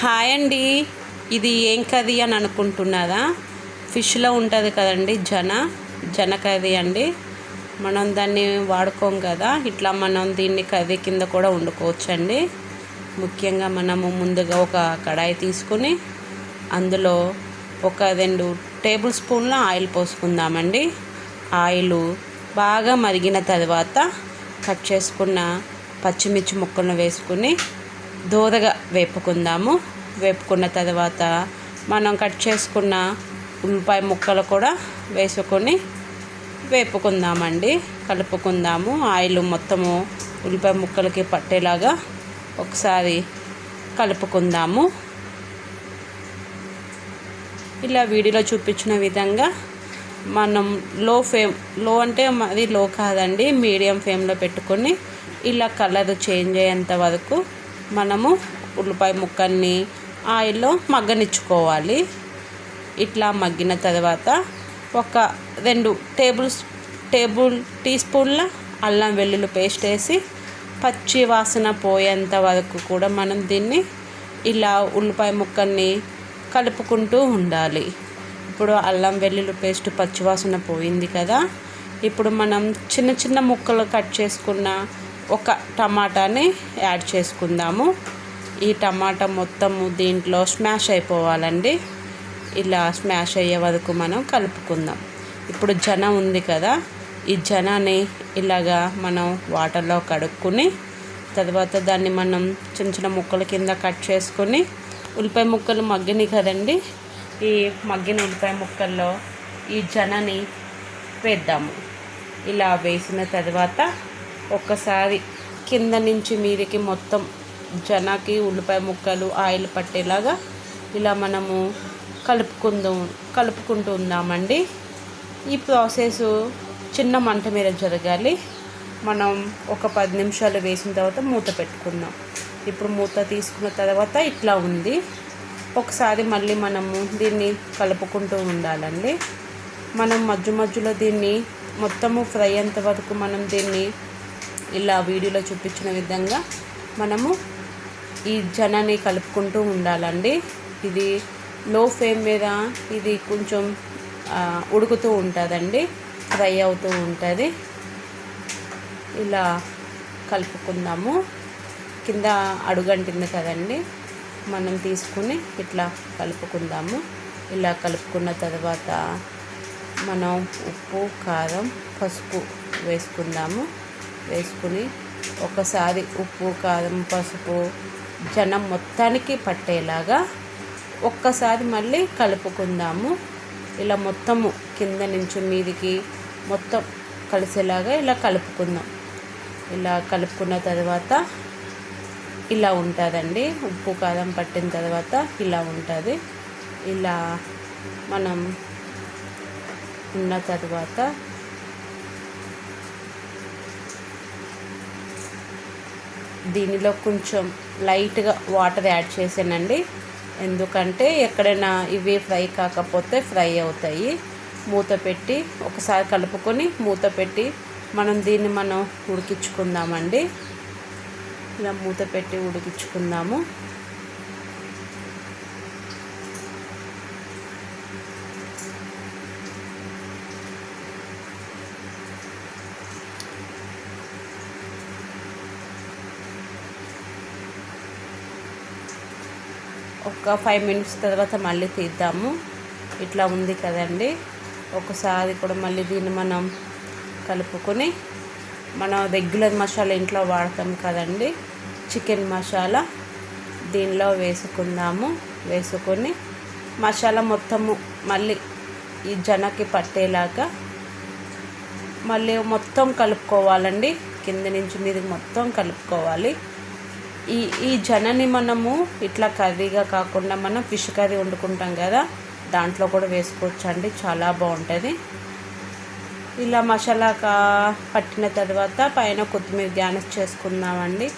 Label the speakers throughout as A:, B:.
A: Hi అండి. ఇది ఏం కర్రీ అని అనుకుంటున్నారా? ఫిష్లో ఉంటుంది కదండి జన జన కర్రీ అండి. మనం దాన్ని వాడుకోం కదా ఇట్లా మనం దీన్ని కర్రీ కింద కూడా వండుకోవచ్చండి. ముఖ్యంగా మనము ముందుగా ఒక కడాయి తీసుకుని అందులో ఒక రెండు టేబుల్ స్పూన్ల ఆయిల్ పోసుకుందామండి. ఆయిల్ బాగా మరిగిన తర్వాత కట్ చేసుకున్న పచ్చిమిర్చి ముక్కలను వేసుకుని దోరగా వేపుకుందాము. వేపుకున్న తర్వాత మనం కట్ చేసుకున్న ఉల్లిపాయ ముక్కలు కూడా వేసుకొని వేపుకుందామండి. కలుపుకుందాము. ఆయిల్ మొత్తము ఉల్లిపాయ ముక్కలకి పట్టేలాగా ఒకసారి కలుపుకుందాము. ఇలా వీడియోలో చూపించిన విధంగా మనం లో ఫ్లేమ్లో అంటే అది లో కాదండి మీడియం ఫ్లేమ్లో పెట్టుకొని ఇలా కలర్ చేంజ్ అయ్యేంత వరకు మనము ఉల్లిపాయ ముక్కల్ని ఆయిల్లో మగ్గనిచ్చుకోవాలి. ఇట్లా మగ్గిన తర్వాత ఒక రెండు టేబుల్ టేబుల్ టీ స్పూన్ల అల్లం వెల్లుల్లి పేస్ట్ వేసి పచ్చి వాసన పోయేంత వరకు కూడా మనం దీన్ని ఇలా ఉల్లిపాయ ముక్కల్ని కలుపుకుంటూ ఉండాలి. ఇప్పుడు అల్లం వెల్లుల్లి పేస్ట్ పచ్చివాసన పోయింది కదా. ఇప్పుడు మనం చిన్న చిన్న ముక్కలు కట్ చేసుకున్న ఒక టమాటాని యాడ్ చేసుకుందాము. ఈ టమాటా మొత్తము దీంట్లో స్మాష్ అయిపోవాలండి. ఇలా స్మాష్ అయ్యే వరకు మనం కలుపుకుందాం. ఇప్పుడు జన ఉంది కదా ఈ జనాన్ని ఇలాగా మనం వాటర్లో కడుక్కుని తర్వాత దాన్ని మనం చిన్న చిన్న ముక్కల కింద కట్ చేసుకొని ఉల్లిపాయ ముక్కలు మగ్గిని కదండి ఈ మగ్గిన ఉల్లిపాయ ముక్కల్లో ఈ జనని వేద్దాము. ఇలా వేసిన తర్వాత ఒక్కసారి కింద నుంచి మీదికి మొత్తం జనాకి ఉల్లిపాయ ముక్కలు ఆయిల్ పట్టేలాగా ఇలా మనము కలుపుకుందాం కలుపుకుంటూ ఉందామండి. ఈ ప్రాసెస్ చిన్న మంట మీద జరగాలి. మనం ఒక పది నిమిషాలు వేసిన తర్వాత మూత పెట్టుకుందాం. ఇప్పుడు మూత తీసుకున్న తర్వాత ఇట్లా ఉంది. ఒకసారి మళ్ళీ మనము దీన్ని కలుపుకుంటూ ఉండాలండి. మనం మధ్య మధ్యలో దీన్ని మొత్తము ఫ్రై అంత వరకు మనం దీన్ని ఇలా వీడియోలో చూపించిన విధంగా మనము ఈ జనాన్ని కలుపుకుంటూ ఉండాలండి. ఇది లో ఫ్లేమ్ మీద ఇది కొంచెం ఉడుకుతూ ఉంటుందండి. ఫ్రై అవుతూ ఉంటుంది. ఇలా కలుపుకుందాము. కింద అడుగంటింది కదండి. మనం తీసుకుని ఇట్లా కలుపుకుందాము. ఇలా కలుపుకున్న తర్వాత మనం ఉప్పు కారం పసుపు వేసుకుందాము. వేసుకుని ఒకసారి ఉప్పు కారం పసుపు జనం మొత్తానికి పట్టేలాగా ఒక్కసారి మళ్ళీ కలుపుకుందాము. ఇలా మొత్తము కింద నుంచి మీదికి మొత్తం కలిసేలాగా ఇలా కలుపుకుందాం. ఇలా కలుపుకున్న తర్వాత ఇలా ఉంటుందండి. ఉప్పు కారం పట్టిన తర్వాత ఇలా ఉంటుంది. ఇలా మనం ఉన్న తర్వాత దీనిలో కొంచెం లైట్గా వాటర్ యాడ్ చేసానండి ఎందుకంటే ఎక్కడైనా ఇవి ఫ్రై కాకపోతే ఫ్రై అవుతాయి. మూత పెట్టి ఒకసారి కలుపుకొని మూత పెట్టి మనం దీన్ని మనం ఉడికించుకుందామండి. ఇలా మూత పెట్టి ఉడికించుకుందాము. ఒక ఫైవ్ మినిట్స్ తర్వాత మళ్ళీ తీద్దాము. ఇట్లా ఉంది కదండి. ఒకసారి కూడా మళ్ళీ దీన్ని మనం కలుపుకొని మనం రెగ్యులర్ మసాలా ఇంట్లో వాడతాం కదండి. చికెన్ మసాలా దీనిలో వేసుకుందాము. వేసుకొని మసాలా మొత్తము మళ్ళీ ఈ జనకి పట్టేలాగా మళ్ళీ మొత్తం కలుపుకోవాలండి. కింద నుంచి మీద మొత్తం కలుపుకోవాలి. ఈ ఈ జనని మనము ఇట్లా కర్రీగా కాకుండా మనం ఫిష్ కర్రీ వండుకుంటాం కదా దాంట్లో కూడా వేసుకోవచ్చు అండి చాలా బాగుంటుంది. ఇలా మసాలా కా పట్టిన తర్వాత పైన కొత్తిమీర గ్యానస్ చేసుకుందామండి.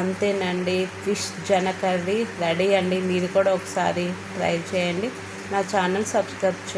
A: అంతేనండి ఫిష్ జన కర్రీ రెడీ అండి మీరు కూడా ఒకసారి ట్రై చేయండి. నా ఛానల్ సబ్స్క్రైబ్ చేయండి